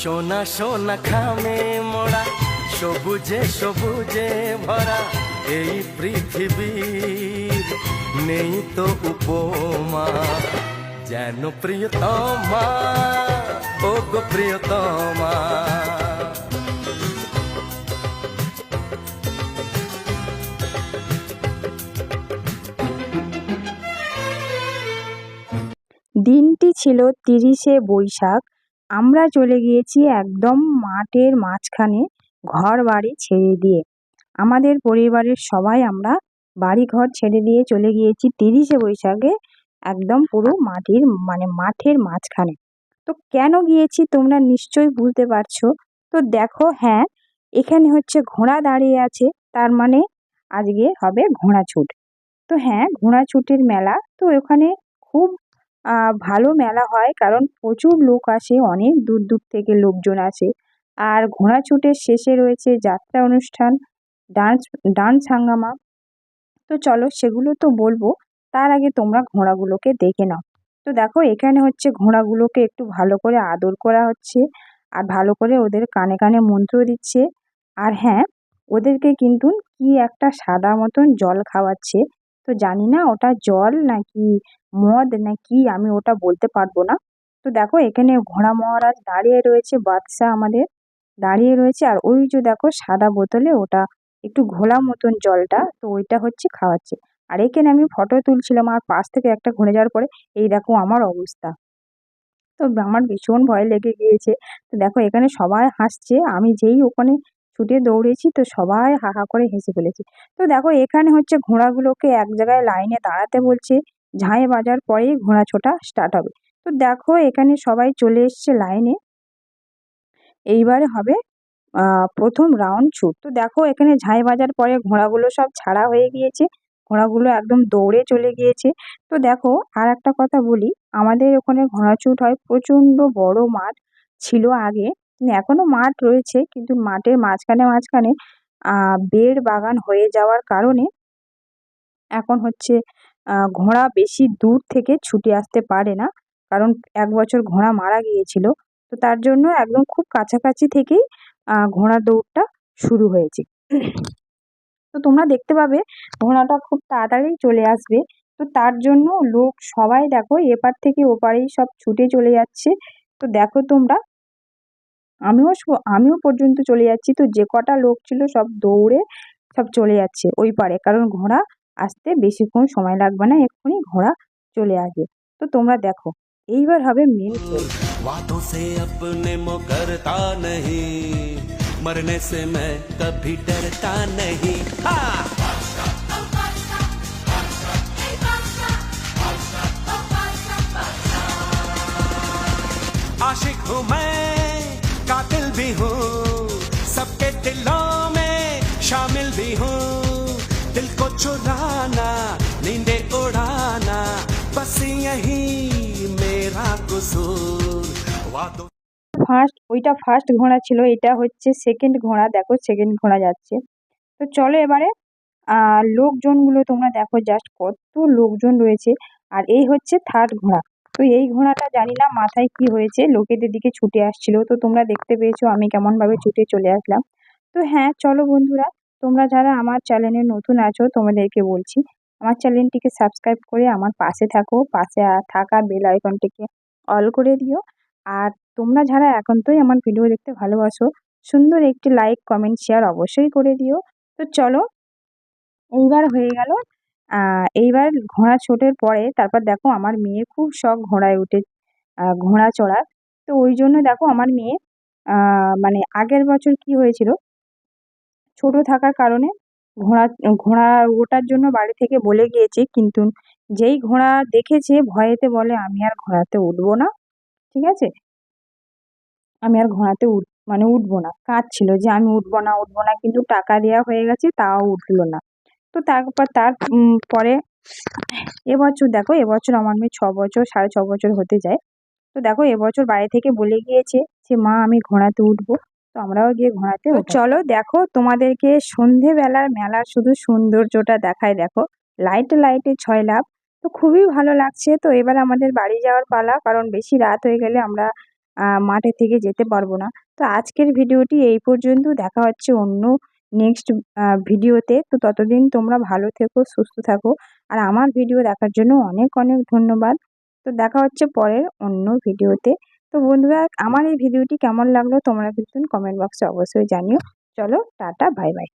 সোনা সোনা খামে মোড়া, সবুজে সবুজে ভরা এই পৃথিবীর নেই তো উপমা। যেন প্রিয়তমা, ও গো প্রিয়তমা। দিনটি ছিল তিরিশে বৈশাখ আমরা চলে গিয়েছি একদম মাঠের মাঝখানে ঘর বাড়ি ছেড়ে দিয়ে। আমাদের পরিবারের সবাই আমরা বাড়ি ঘর ছেড়ে দিয়ে চলে গিয়েছি তিরিশে বৈশাখে একদম পুরো মাটির মানে মাঠের মাঝখানে। তো কেন গিয়েছি তোমরা নিশ্চয়ই বুঝতে পারছ। তো দেখো হ্যাঁ এখানে হচ্ছে ঘোড়া দাঁড়িয়ে আছে, তার মানে আজকে হবে ঘোড়া ছুট তো হ্যাঁ ঘোড়া ছুটের মেলা, তো ওখানে খুব ভালো মেলা হয় কারণ প্রচুর লোক আসে, অনেক দূর দূর থেকে লোকজন আসে। আর ঘোড়া ছুটের শেষে রয়েছে যাত্রা অনুষ্ঠান, ডান্স ডান্স হাঙ্গামা। তো চলো সেগুলো তো বলব, তার আগে তোমরা ঘোড়াগুলোকে দেখে নাও। তো দেখো এখানে হচ্ছে ঘোড়াগুলোকে একটু ভালো করে আদর করা হচ্ছে আর ভালো করে ওদের কানে কানে মন্ত্র দিচ্ছে। আর হ্যাঁ ওদেরকে কিন্তু কি একটা সাদা মতন জল খাওয়াচ্ছে। তো জানি না ওটা জল নাকি মদ না কি আমি ওটা বলতে পারব না। তো দেখো এখানে ঘোড়া মহারাজ দাঁড়িয়ে রয়েছে, বাদশাহ আমাদের দাঁড়িয়ে রয়েছে আর ওই যে দেখো সাদা বোতলে ওটা একটু ঘোলা মতন জলটা তো ওইটা হচ্ছে খাওয়াচ্ছে। আর এখানে আমি ফটো তুলছিলাম আর পাশ থেকে একটা ঘুরে যাওয়ার পরে এই দেখো আমার অবস্থা। তো আমার ভীষণ ভয় লেগে গিয়েছে। তো দেখো এখানে সবাই হাসছে, আমি যেই ওখানে ছুটে দৌড়েছি তো সবাই হা হা করে হেসে ফেলেছি। তো দেখো এখানে হচ্ছে ঘোড়াগুলোকে এক জায়গায় লাইনে দাঁড়াতে বলছে, ঝাঁয়ে বাজার পরেই ঘোড়া ছোটা স্টার্ট হবে। তো দেখো এখানে সবাই চলে এসছে লাইনে। এইবারে হবে প্রথম রাউন্ড ছুট তো দেখো এখানে ঝাঁই বাজার পরে ঘোড়াগুলো সব ছাড়া হয়ে গিয়েছে। ঘোড়াগুলো একদম দৌড়ে চলে গিয়েছে। তো দেখো আর একটা কথা বলি, আমাদের ওখানে ঘোড়া ছুট হয় প্রচণ্ড বড় মাঠ ছিল আগে। এখনও মাঠ রয়েছে, কিন্তু মাঠের মাঝখানে মাঝখানে আহ বেড় বাগান হয়ে যাওয়ার কারণে এখন হচ্ছে ঘোড়া বেশি দূর থেকে ছুটে আসতে পারে না। কারণ এক বছর ঘোড়া মারা গিয়েছিল। তো তার জন্য একদম খুব কাছাকাছি থেকেই ঘোড়ার দৌড়টা শুরু হয়েছে। তো তোমরা দেখতে পাবে, ঘোড়াটা খুব তাড়াতাড়ি চলে আসবে। তো তার জন্য লোক সবাই দেখো, এপার থেকে ওপারেই সব ছুটে চলে যাচ্ছে। তো দেখো তোমরা আমিও স- আমিও পর্যন্ত চলে যাচ্ছি তো যে কটা লোক ছিল সব দৌড়ে সব চলে যাচ্ছে ওই পারে কারণ ঘোড়া আসতে বেশিক্ষণ সময় লাগবে না এক্ষুনি ঘোড়া চলে আসবে তো তোমরা দেখো এইবার হবে মেন খেল वादों से अपने मुकरता नहीं मरने से मैं कभी डरता नहीं हाँ शामिल भी हूँ दिल को चुराना नींदे उड़ाना बस यही मेरा कसूर वादों ফার্স্ট ওইটা ফার্স্ট ঘোড়া ছিল এটা হচ্ছে সেকেন্ড ঘোড়া দেখো সেকেন্ড ঘোড়া যাচ্ছে তো চলো এবারে আহ লোকজনগুলো তোমরা দেখো জাস্ট কত লোকজন রয়েছে আর এই হচ্ছে থার্ড ঘোড়া তো এই ঘোড়াটা জানি না মাথায় কি হয়েছে লোকেদের দিকে ছুটে আসছিল তো তোমরা দেখতে পেয়েছো আমি কেমন ভাবে ছুটে চলে আসলাম তো হ্যাঁ চলো বন্ধুরা তোমরা যারা আমার চ্যানেলে নতুন আছো, তোমাদেরকে বলছি, আমার চ্যানেলটিকে সাবস্ক্রাইব করে আমার পাশে থাকো, পাশে থাকা বেল আইকনটিকে অল করে দিও। আর তোমরা যারা একান্তই আমার ভিডিও দেখতে ভালোবাসো, সুন্দর একটি লাইক কমেন্ট শেয়ার অবশ্যই করে দিও। তো চলো, এইবার হয়ে গেল। এইবার ঘোড়া ছোটের পরে তারপর দেখো আমার মেয়ে খুব শখ ঘোড়ায় উঠে ঘোড়া চড়ার। তো ওই জন্য দেখো আমার মেয়ে মানে আগের বছর কি হয়েছিল ছোট থাকার কারণে ঘোড়া ঘোড়া ওটার জন্য বাড়ি থেকে বলে গিয়েছে। কিন্তু যেই ঘোড়া দেখেছে ভয়েতে বলে, আমি আর ঘোড়াতে উঠবো না। ঠিক আছে? আমি আর ঘোড়াতে উঠ মানে উঠবো না। কাঁদছিল যে আমি উঠবো না উঠবো না। কিন্তু টাকা দেওয়া হয়ে গেছে, তাও উঠল না। তো তারপর, তার পরে এবছর দেখো, এবছর আমার মেয়ে ছ বছর, সাড়ে ছ বছর হতে যায়। তো দেখো, এবছর বাড়ি থেকে বলে গিয়েছে যে, মা, আমি ঘোড়াতে উঠবো। আমরাও গিয়ে ঘোরাতে চলো দেখো তোমাদেরকে সন্ধেবেলার মেলার শুধু সৌন্দর্যটা দেখায় দেখো। লাইটে লাইটে ছয় লাভ তো খুবই ভালো লাগছে। তো এবার আমাদের বাড়ি যাওয়ার পালা কারণ বেশি রাত হয়ে গেলে আমরা মাঠে থেকে যেতে পারব না। তো আজকের ভিডিওটি এই পর্যন্ত দেখা হচ্ছে অন্য নেক্সট ভিডিওতে। তো ততদিন তোমরা ভালো থেকো সুস্থ থাকো। আর আমার ভিডিও দেখার জন্য অনেক অনেক ধন্যবাদ। তো দেখা হচ্ছে পরের অন্য ভিডিওতে। তো বন্ধুরা, আমার এই ভিডিওটি কেমন লাগল তোমরা কিন্তু কমেন্ট বক্সে অবশ্যই জানিও। চলো, টাটা বাই বাই